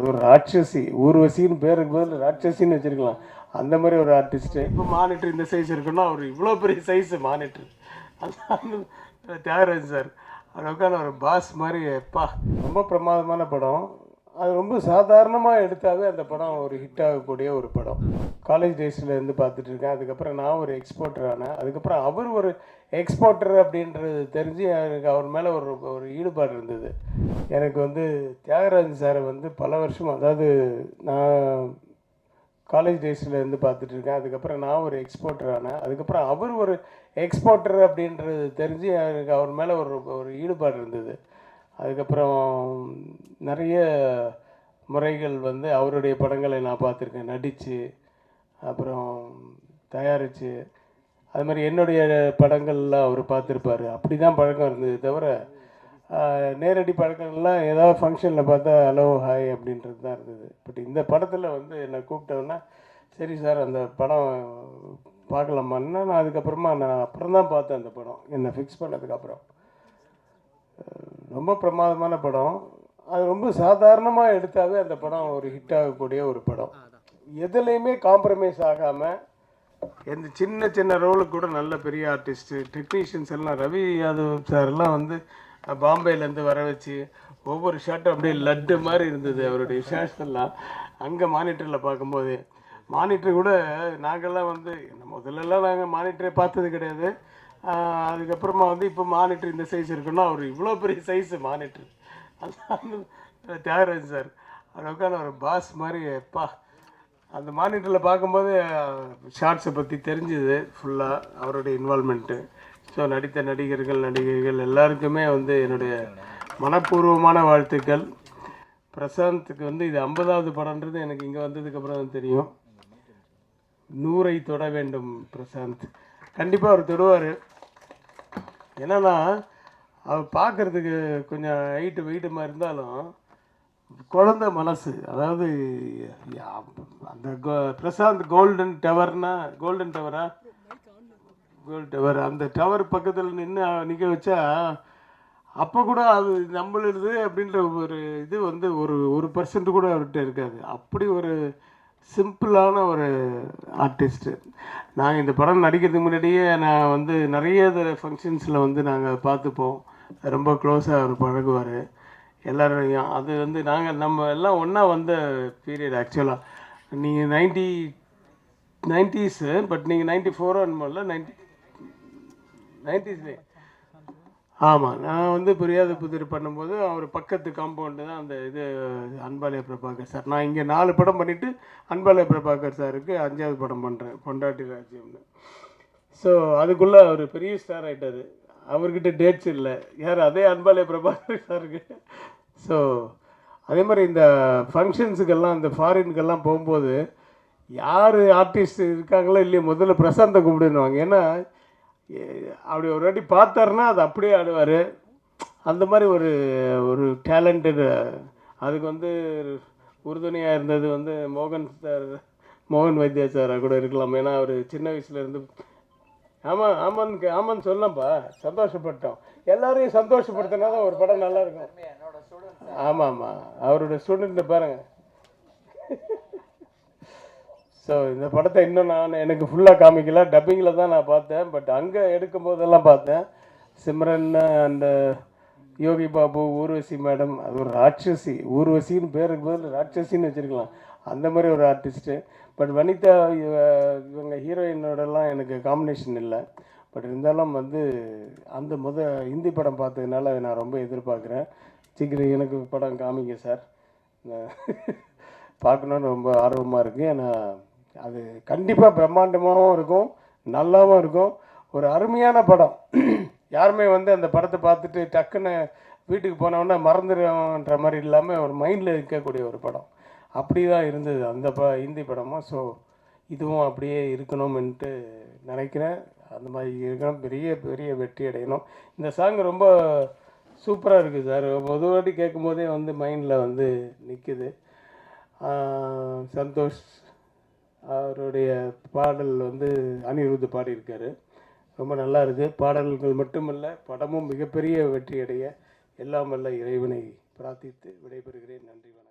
அது ஒரு ராட்சசி ஊர்வசின்னு பேருக்கு பதில் ராட்சசின்னு வச்சிருக்கலாம். அந்த மாதிரி ஒரு ஆர்டிஸ்ட்டு இப்போ மானிட்டர் இந்த சைஸ் இருக்குன்னா அவர் இவ்வளோ பெரிய சைஸு மானிட்டர். தியாகராஜ் சார். அது உட்காந்து ஒரு பாஸ் மாதிரி எப்பா. ரொம்ப பிரமாதமான படம். அது ரொம்ப சாதாரணமாக எடுத்தாவே அந்த படம் ஒரு ஹிட் ஆகக்கூடிய ஒரு படம். காலேஜ் டேஸில் இருந்து பார்த்துட்டு இருக்கேன். அதுக்கப்புறம் நான் ஒரு எக்ஸ்போர்ட்டர் ஆனேன். அதுக்கப்புறம் அவர் ஒரு எக்ஸ்போர்ட்டர் அப்படின்றது தெரிஞ்சு எனக்கு அவர் மேலே ஒரு ஒரு ஈடுபாடு இருந்தது. எனக்கு வந்து தியாகராஜன் சாரை வந்து பல வருஷம் அதாவது நான் காலேஜ் டேஸில் இருந்து பார்த்துட்டு இருக்கேன். அதுக்கப்புறம் நான் ஒரு எக்ஸ்போர்ட்டர் ஆனேன். அதுக்கப்புறம் அவர் ஒரு எக்ஸ்போர்ட்டர் அப்படின்றது தெரிஞ்சு எனக்கு அவர் மேலே ஒரு ஒரு ஈடுபாடு இருந்தது. அதுக்கப்புறம் நிறைய முறைகள் வந்து அவருடைய படங்களை நான் பார்த்துருக்கேன். நடித்து அப்புறம் தயாரித்து அது மாதிரி என்னுடைய படங்கள்லாம் அவர் பார்த்துருப்பார். அப்படி தான் பழக்கம் இருந்தது தவிர நேரடி பழக்கங்கள்லாம் ஏதாவது ஃபங்க்ஷனில் பார்த்தா ஹலோ ஹாய் அப்படின்றது தான் இருந்தது. பட் இந்த படத்தில் வந்து என்னை கூப்பிட்டோன்னா சரி சார் அந்த படம் பார்க்கலாமான்னா நான் அதுக்கப்புறமா நான் அப்புறம் தான் பார்த்தேன் அந்த படம். என்னை ஃபிக்ஸ் பண்ணதுக்கப்புறம் ரொம்ப பிரமாதமான படம். அது ரொம்ப சாதாரணமாக எடுத்தாவே அந்த படம் ஒரு ஹிட் ஆகக்கூடிய ஒரு படம். எதுலேயுமே காம்ப்ரமைஸ் ஆகாமல் எந்த சின்ன சின்ன ரோலுக்கு கூட நல்ல பெரிய ஆர்டிஸ்ட்டு டெக்னீஷியன்ஸ் எல்லாம் ரவி யாதவ் சார் எல்லாம் வந்து பாம்பேலேருந்து வர வச்சு ஒவ்வொரு ஷாட்டும் அப்படியே லட்டு மாதிரி இருந்தது அவருடைய ஷாட்ஸ் எல்லாம் அங்கே மானிட்டரில் பார்க்கும்போது மானிட்டர் கூட நாங்கள்லாம் வந்து முதல்லலாம் நாங்கள் மானிட்டரை பார்த்தது கிடையாது. அதுக்கப்புறமா வந்து இப்போ மானிட்டர் இந்த சைஸ் இருக்குன்னா அவர் இவ்வளோ பெரிய சைஸு மானிட்டர் அதான் தியாகராஜ் சார். அது உட்காந்து ஒரு பாஸ் மாதிரி எப்பா. அந்த மானிட்டரில் பார்க்கும்போது ஷார்ட்ஸை பற்றி தெரிஞ்சுது ஃபுல்லாக அவருடைய இன்வால்மெண்ட்டு ஸோ நடித்த நடிகர்கள் நடிகைகள் எல்லாருக்குமே வந்து என்னுடைய மனப்பூர்வமான வாழ்த்துக்கள். பிரசாந்த்க்கு வந்து இது ஐம்பதாவது படம்ன்றது எனக்கு இங்கே வந்ததுக்கப்புறம் தான் தெரியும். நூறை தொட வேண்டும் பிரசாந்த். கண்டிப்பாக அவர் தொடுவார். என்னென்னா அவர் பார்க்குறதுக்கு கொஞ்சம் ஹைட்டு வெயிட்டுமா இருந்தாலும் குழந்த மனசு அதாவது அந்த கோ- பிரசாந்த் கோல்டன் டவர்னா கோல்டன் டவரா? கோல்டன் டவர் அந்த டவர் பக்கத்தில் நின்று நிற்க வச்சா அப்போ கூட அது நம்மளுது அப்படின்ற ஒரு இது வந்து ஒரு ஒரு பர்சன்ட் கூட அவர்கிட்ட இருக்காது. அப்படி ஒரு சிம்பிளான ஒரு ஆர்டிஸ்ட்டு நாங்கள் இந்த படம் நடிக்கிறதுக்கு முன்னாடியே நான் வந்து நிறைய ஃபங்க்ஷன்ஸில் வந்து நாங்கள் பார்த்துப்போம். ரொம்ப க்ளோஸாக அவர் பழகுவார். எல்லோரையும் அது வந்து நாங்கள் நம்ம எல்லாம் ஒன்றா வந்த பீரியட் ஆக்சுவலாக நீங்கள் நைன்டி நைன்டிஸு பட் நீங்கள் நைன்டி ஃபோரோ என்னமோல நைன்டி நைன்டிஸ்லே ஆமாம் நான் வந்து புரியாத புதிர் பண்ணும்போது அவர் பக்கத்து காம்பவுண்டு தான் அந்த இது அன்பாலய பிரபாகர் சார். நான் இங்கே நாலு படம் பண்ணிவிட்டு அன்பாலய பிரபாகர் சாருக்கு அஞ்சாவது படம் பண்ணுறேன் பொண்டாட்டி ராஜ்யம்னு. ஸோ அதுக்குள்ளே அவர் பெரிய ஸ்டார் ஆகிட்டார் அவர்கிட்ட டேட்ஸ் இல்லை. யார்? அதே அன்பாலய பிரபாகர் சாருக்கு. ஸோ அதே மாதிரி இந்த ஃபங்க்ஷன்ஸுக்கெல்லாம் இந்த ஃபாரினுக்கெல்லாம் போகும்போது யார் ஆர்டிஸ்ட் இருக்காங்களோ இல்லையோ முதல்ல பிரசாந்தை கூப்பிடுவாங்க ஏன்னா அப்படி ஒரு வாட்டி பார்த்தாருன்னா அது அப்படியே ஆடுவார். அந்த மாதிரி ஒரு ஒரு டேலண்டட் அதுக்கு வந்து உறுதுணையாக இருந்தது வந்து மோகன் சார் மோகன் வைத்தியா சாராக கூட இருக்கலாம். ஏன்னா அவர் சின்ன வயசுலேருந்து ஆமாம் ஆமான்னு ஆமான்னு சொல்லலாம்ப்பா சந்தோஷப்பட்டோம். எல்லாரையும் சந்தோஷப்படுத்தினா தான் ஒரு படம் நல்லா இருக்கும். ஆமாம் ஆமாம் அவரோட ஸ்டூடெண்ட்டை பாருங்கள் ஸோ இந்த படத்தை இன்னும் நான் எனக்கு ஃபுல்லாக காமிக்கல. டப்பிங்கில் தான் நான் பார்த்தேன். பட் அங்கே எடுக்கும் போதெல்லாம் பார்த்தேன். சிம்ரன் அந்த யோகி பாபு ஊர்வசி மேடம் அது ஒரு ராட்சசி. ஊர்வசின்னு பேருக்கு பதில் ராட்சசின்னு வச்சுருக்கலாம். அந்த மாதிரி ஒரு ஆர்டிஸ்ட்டு பட் வனிதா இவ- இவங்க ஹீரோயினோடலாம் எனக்கு காம்பினேஷன் இல்லை. பட் இருந்தாலும் வந்து அந்த முத ஹிந்தி படம் பார்த்ததுனால நான் ரொம்ப எதிர்பார்க்குறேன். சீக்கிரம் எனக்கு படம் காமிங்க சார். பார்க்கணுன்னு ரொம்ப ஆர்வமாக இருக்குது ஏன்னா அது கண்டிப்பாக பிரம்மாண்டமாகவும் இருக்கும் நல்லாவும் இருக்கும். ஒரு அருமையான படம். யாருமே வந்து அந்த படத்தை பார்த்துட்டு டக்குன்னு வீட்டுக்கு போனோன்னா மறந்துடுன்ற மாதிரி இல்லாமல் ஒரு மைண்டில் இருக்கக்கூடிய ஒரு படம். அப்படி தான் இருந்தது அந்த ப ஹிந்தி படமும். ஸோ இதுவும் அப்படியே இருக்கணும்ன்ட்டு நினைக்கிறேன். அந்த மாதிரி இருக்கணும். பெரிய பெரிய வெற்றி அடையணும். இந்த சாங் ரொம்ப சூப்பராக இருக்குது சார். ஒரு வாட்டி வந்து மைண்டில் வந்து நிற்குது சந்தோஷ் அவருடைய பாடல் வந்து அனிருத் பாடியிருக்காரு. ரொம்ப நல்லா இருக்குது பாடல்கள் மட்டுமல்ல படமும் மிகப்பெரிய வெற்றி அடைய எல்லாம் வல்ல இறைவனை பிரார்த்தித்து விடைபெறுகிறேன். நன்றி வணக்கம்.